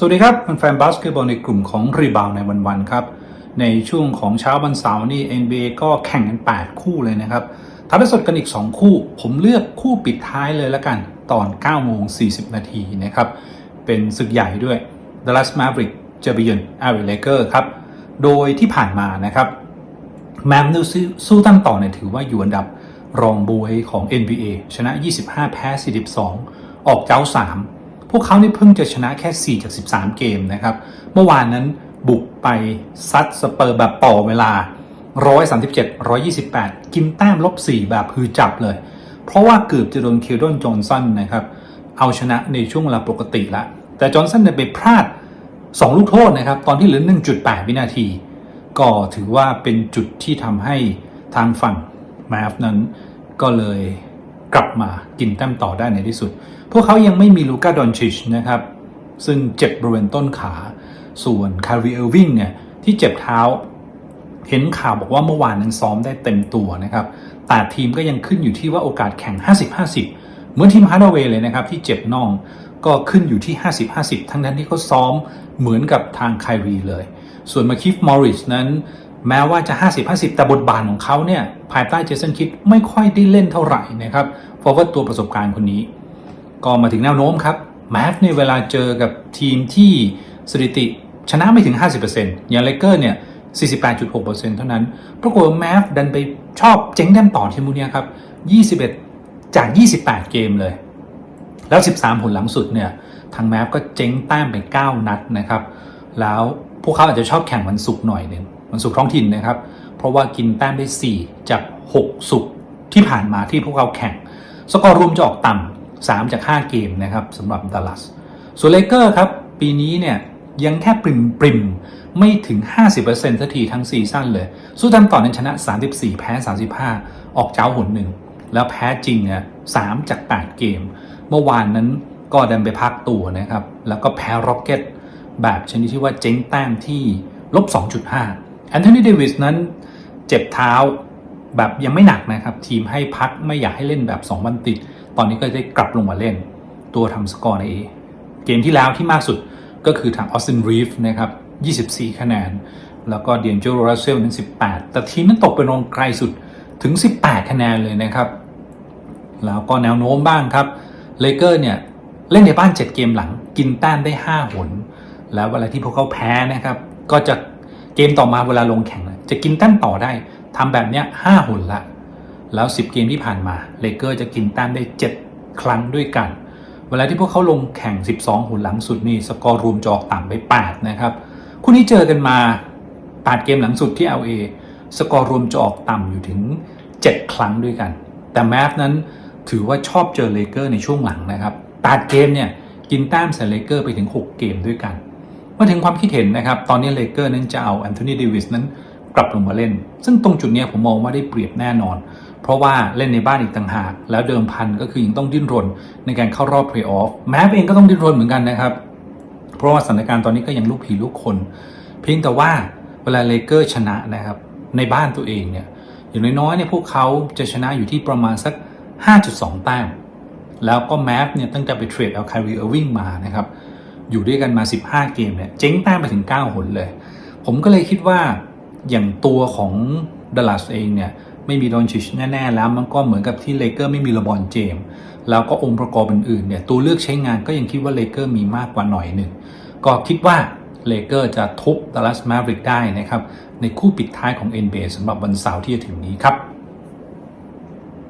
สวัสดีครับแฟนบาสเกตบอลในกลุ่มของรีบาวในวันๆครับ ในช่วงของเช้าวันเสาร์นี่ NBA ก็แข่งกัน 8 คู่เลยนะครับทำให้สดกันอีก 2 คู่ ผมเลือกคู่ปิดท้ายเลยละกัน ตอน9โมง40 นาทีนะครับ เป็นศึกใหญ่ด้วย Dallas Maverick เจอบิยนอาริเลเกอร์ครับ โดยที่ผ่านมานะครับแมมนูสู้ตั้งต่อเนี่ยถือว่าอยู่อันดับรองบวยของ NBA ชนะ 25 แพ้ 42 ออกเจ้า 3 พวกเขานี่เพิ่งจะชนะแค่ 4 จาก 13 เกมนะครับ เมื่อวานนั้นบุกไปซัดสเปอร์แบบต่อเวลา 137 128 กินแต้มลบ 4 แบบคือจับเลย เพราะว่าเกือบจะโดนเคลดอนจอห์นสันนะครับ เอาชนะในช่วงเวลาปกติละ แต่จอห์นสันเนี่ยไปพลาด 2 ลูกโทษนะครับ ตอนที่เหลือ 1.8 วินาที ก็ถือว่าเป็นจุดที่ทำให้ทางฝั่งแมฟนั้นก็เลย กลับมากินแต้มต่อได้ในที่สุด พวกเขายังไม่มีลูก้าดอนชิชนะครับ ซึ่งเจ็บบริเวณต้นขา ส่วนคาริเออร์วิงเนี่ยที่เจ็บเท้า เห็นข่าวบอกว่าเมื่อวานนั้นซ้อมได้เต็มตัวนะครับ แต่ทีมก็ยังขึ้นอยู่ที่ว่าโอกาสแข่ง 50-50 เหมือนทีมฮาร์ดเวย์เลยนะครับที่เจ็บน่องก็ขึ้นอยู่ที่ 50-50 ทั้งนั้นที่เขาซ้อมเหมือนกับทางไครีเลย ส่วนมาคิฟมอริสนั้น แม้ว่าจะ 50-50 แต่บทบาทของเขาเนี่ยภายใต้เจสันคิดไม่ค่อยได้เล่นเท่าไหร่นะครับเพราะว่าตัวประสบการณ์คนนี้ ก็มาถึงแนวโน้มครับแมฟในเวลาเจอกับทีมที่สถิติชนะไม่ถึง 50%อย่างเลเกอร์เนี่ย 48.6%เท่านั้น ปรากฏว่าแมฟดันไปชอบเจ๊งแต้มต่อทีมพวกเนี้ยครับ 21 จาก 28 เกมเลย แล้ว 13 ผลหลังสุดเนี่ยทางแมฟก็เจ๊งแต้มไป 9 นัดนะครับ แล้วพวกเขาอาจจะชอบแข่งวันศุกร์หน่อยนึง วันศุกร์ท้องถิ่นนะครับ เพราะว่ากินแต้มได้ 4 จาก 6 ศุกร์ที่ผ่านมาที่พวกเขาแข่ง สกอร์รวมจะออกต่ำ3จาก 5 เกมนะครับสำหรับดัลลัสส่วนเลเกอร์ครับ ปีนี้เนี่ยยังแค่ปริมปริมไม่ถึง 50%สักทีทั้งซีซั่นเลย สู้ทันต่อนั้นชนะ 34 แพ้ 35 ออกเจ้าหนหนึ่ง แล้วแพ้จริงเนี่ย3จาก 8 เกม เมื่อวานนั้นก็ดันไปพักตัวนะครับ แล้วก็แพ้ร็อกเก็ตแบบชนิดที่ว่าเจ๊งแต้มที่ลบ 2.5 แอนโทนีเดวิสนั้นเจ็บเท้าแบบยังไม่หนักนะครับ ทีมให้พักไม่อยากให้เล่นแบบ 2 วันติด ตอนนี้ก็ได้กลับลงมาเล่น ตัวทำสกอร์ในเกมที่แล้วที่มากสุดก็คือทางออสตินรีฟนะครับ 24 คะแนน แล้วก็เดียนโจโรรัสเซลนั้น18 แต่ทีมนั้นตกไปลงไกลสุดถึง 18 คะแนนเลยนะครับ แล้วก็แนวโน้มบ้างครับเลเกอร์เนี่ยเล่นในบ้าน 7 เกมหลัง กินแต้มได้ 5 หน แล้วเวลาที่พวกเขาแพ้นะครับ ก็จะ เกมต่อมาเวลาลงแข่งจะกินแต้มต่อได้ทำแบบเนี้ย5หนละ แล้ว 10 เกมที่ผ่านมาเลเกอร์จะกินแต้มได้ 7 ครั้งด้วยกัน เวลาที่พวกเขาลงแข่ง 12หนหลังสุดนี่สกอร์รวมจออกต่ำไป 8 นะครับคู่นี้เจอกันมา 8 เกมหลังสุดที่ LA สกอร์รวมจะออกต่ำอยู่ถึง 7 ครั้งด้วยกัน แต่แมฟนั้นถือว่าชอบเจอเลเกอร์ในช่วงหลังนะครับ8เกมเนี่ยกินแต้มใส่เลเกอร์ไปถึง 6 เกมด้วยกัน มาถึงความคิดเห็นนะครับ ตอนนี้เลเกอร์นั้นจะเอาแอนโทนีเดวิสนั้นกลับลงมาเล่น ซึ่งตรงจุดนี้ผมมองว่าได้เปรียบแน่นอน เพราะว่าเล่นในบ้านอีกต่างหาก แล้วเดิมพันก็คือยังต้องดิ้นรนในการเข้ารอบเพลย์ออฟแมฟเองก็ต้องดิ้นรนเหมือนกันนะครับ เพราะว่าสถานการณ์ตอนนี้ก็ยังลูกผีลูกคน เพียงแต่ว่าเวลาเลเกอร์ชนะนะครับในบ้านตัวเองเนี่ยอย่างน้อยๆเนี่ยพวกเขาจะชนะอยู่ที่ประมาณสัก 5.2 แต้มแล้วก็แมฟเนี่ยตั้งแต่ไปเทรดเอาคาริเออร์วิงมานะครับ อยู่ด้วยกันมา 15 เกมเนี่ยเจ๊งแต้มไปถึง 9 หนเลย ผมก็เลยคิดว่าอย่างตัวของดัลลัสเองเนี่ยไม่มีดอนชิชแน่ ๆ แล้วมันก็เหมือนกับที่เลเกอร์ไม่มีระบอนเจม แล้วก็องค์ประกอบอื่นๆเนี่ยตัวเลือกใช้งานก็ยังคิดว่าเลเกอร์มีมากกว่าหน่อยหนึ่งก็คิดว่าเลเกอร์จะทุบดัลลัสแมวริกได้นะครับในคู่ปิดท้ายของ NBA สำหรับวันเสาร์ที่จะถึงนี้ครับ